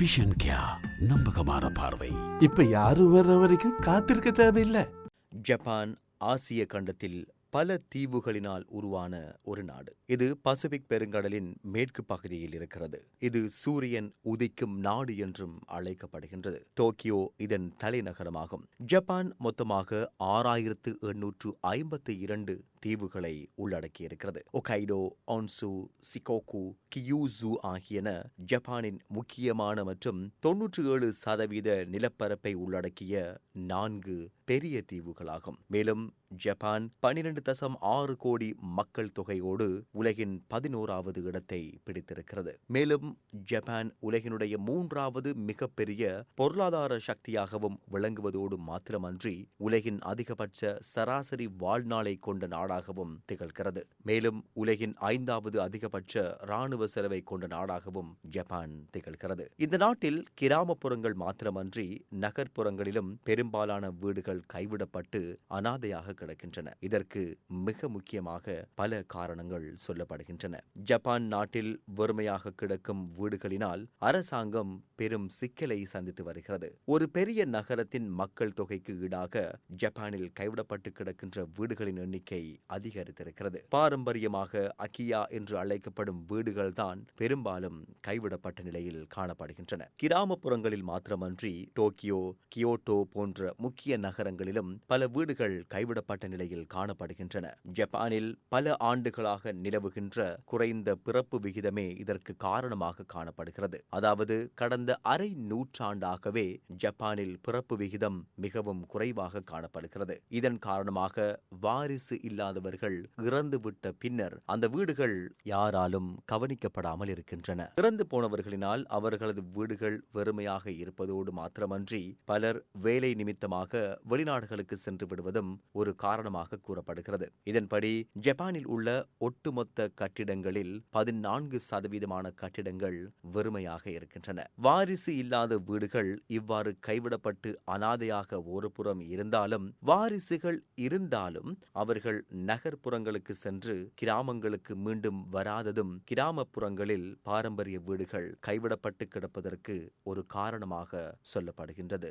Vision கியா நம்பகமான பார்வை. இப்ப யாரும் வர்ற வரைக்கும் காத்திருக்க தேவையில்லை. ஜப்பான் ஆசிய கண்டத்தில் பல தீவுகளினால் உருவான ஒரு நாடு. இது பசிபிக் பெருங்கடலின் மேற்கு பகுதியில் இருக்கிறது. இது சூரியன் உதிக்கும் நாடு என்றும் அழைக்கப்படுகின்றது. டோக்கியோ இதன் தலைநகரமாகும். ஜப்பான் மொத்தமாக ஆறாயிரத்து எண்ணூற்று ஐம்பத்தி இரண்டு தீவுகளை உள்ளடக்கியிருக்கிறது. ஒகைடோ ஒன்சு சிகோகு கியூசு ஆகியன ஜப்பானின் முக்கியமான மற்றும் தொன்னூற்று ஏழு சதவீத நிலப்பரப்பை உள்ளடக்கிய நான்கு பெரிய தீவுகளாகும். மேலும் ஜப்பான் பனிரெண்டு தசம் ஆறு கோடி மக்கள் தொகையோடு உலகின் பதினோராவது இடத்தை பிடித்திருக்கிறது. மேலும் ஜப்பான் உலகினுடைய மூன்றாவது மிகப்பெரிய பொருளாதார சக்தியாகவும் விளங்குவதோடு மாத்திரமன்றி உலகின் அதிகபட்ச சராசரி வாழ்நாளை கொண்ட நாடாகவும் திகழ்கிறது. மேலும் உலகின் ஐந்தாவது அதிகபட்ச ராணுவ செலவை கொண்ட நாடாகவும் ஜப்பான் திகழ்கிறது. இந்த நாட்டில் கிராமப்புறங்கள் மாத்திரமன்றி நகர்ப்புறங்களிலும் பெரும்பாலான வீடுகள் கைவிடப்பட்டு அனாதையாக கிடக்கின்றன. இதற்கு மிக முக்கியமாக பல காரணங்கள் சொல்லப்படுகின்றன. ஜப்பான் நாட்டில் வறுமையாக கிடக்கும் வீடுகளினால் அரசாங்கம் பெரும் சிக்கலை சந்தித்து வருகிறது. ஒரு பெரிய நகரத்தின் மக்கள் தொகைக்கு ஈடாக ஜப்பானில் கைவிடப்பட்டு கிடக்கின்ற வீடுகளின் எண்ணிக்கை அதிகரித்திருக்கிறது. பாரம்பரியமாக அக்கியா என்று அழைக்கப்படும் வீடுகள்தான் பெரும்பாலும் கைவிடப்பட்ட நிலையில் காணப்படுகின்றன. கிராமப்புறங்களில் மாத்திரமன்றி டோக்கியோ கியோட்டோ போன்ற முக்கிய நகரங்களிலும் பல வீடுகள் கைவிட நிலையில் காணப்படுகின்றன. ஜப்பானில் பல ஆண்டுகளாக நிலவுகின்ற குறைந்த பிறப்பு விகிதமே இதற்கு காரணமாக காணப்படுகிறது. அதாவது கடந்த அரை நூற்றாண்டாகவே ஜப்பானில் பிறப்பு விகிதம் மிகவும் குறைவாக காணப்படுகிறது. இதன் காரணமாக வாரிசு இல்லாதவர்கள் இறந்துவிட்ட பின்னர் அந்த வீடுகள் யாராலும் கவனிக்கப்படாமல் இருக்கின்றன. இறந்து போனவர்களினால் அவர்களது வீடுகள் வெறுமையாக இருப்பதோடு மாத்திரமன்றி பலர் வேலை நிமித்தமாக வெளிநாடுகளுக்கு சென்று விடுவதும் ஒரு காரணமாக கூறப்படுகிறது. இதன்படி ஜப்பானில் உள்ள ஒட்டுமொத்த கட்டிடங்களில் பதினான்கு சதவீதமான கட்டிடங்கள் வெறுமையாக இருக்கின்றன. வாரிசு இல்லாத வீடுகள் இவ்வாறு கைவிடப்பட்டு அனாதையாக ஒருபுறம் இருந்தாலும் வாரிசுகள் இருந்தாலும் அவர்கள் நகர்ப்புறங்களுக்கு சென்று கிராமங்களுக்கு மீண்டும் வராததும் கிராமப்புறங்களில் பாரம்பரிய வீடுகள் கைவிடப்பட்டு கிடப்பதற்கு ஒரு காரணமாக சொல்லப்படுகின்றது.